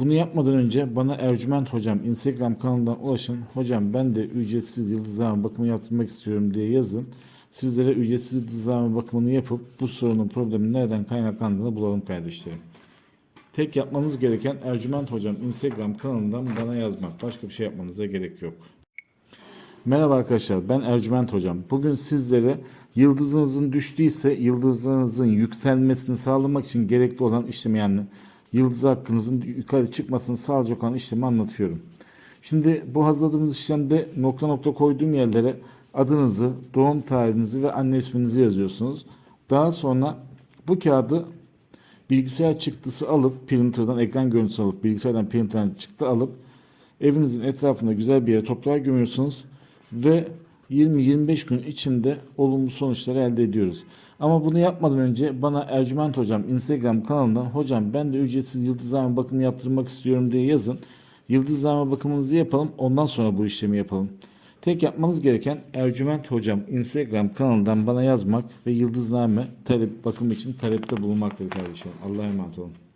Bunu yapmadan önce bana Ercüment Hocam Instagram kanalından ulaşın. Hocam ben de ücretsiz yıldızlama bakımı yaptırmak istiyorum diye yazın. Sizlere ücretsiz yıldızlama bakımını yapıp bu sorunun problemin nereden kaynaklandığını bulalım kardeşlerim. Tek yapmanız gereken Ercüment Hocam Instagram kanalından bana yazmak. Başka bir şey yapmanıza gerek yok. Merhaba arkadaşlar ben Ercüment Hocam. Bugün sizlere yıldızınızın düştüyse yıldızınızın yükselmesini sağlamak için gerekli olan işlemi yani yıldız hakkınızın yukarı çıkmasını sağlayacak olan işlemi anlatıyorum. Şimdi bu hazırladığımız işlemde nokta nokta koyduğum yerlere adınızı, doğum tarihinizi ve anne isminizi yazıyorsunuz. Daha sonra bu kağıdı bilgisayar çıktısı alıp printer'dan ekran görüntüsü alıp bilgisayardan printer'dan çıktı alıp evinizin etrafında güzel bir yere toprağa gömüyorsunuz ve 20-25 gün içinde olumlu sonuçları elde ediyoruz. Ama bunu yapmadan önce bana Ercüment Hocam Instagram kanalından hocam ben de ücretsiz yıldızlama bakımı yaptırmak istiyorum diye yazın. Yıldızlama bakımınızı yapalım ondan sonra bu işlemi yapalım. Tek yapmanız gereken Ercüment Hocam Instagram kanalından bana yazmak ve yıldızlame talep bakım için talepte bulunmaktır kardeşim. Allah'a emanet olun.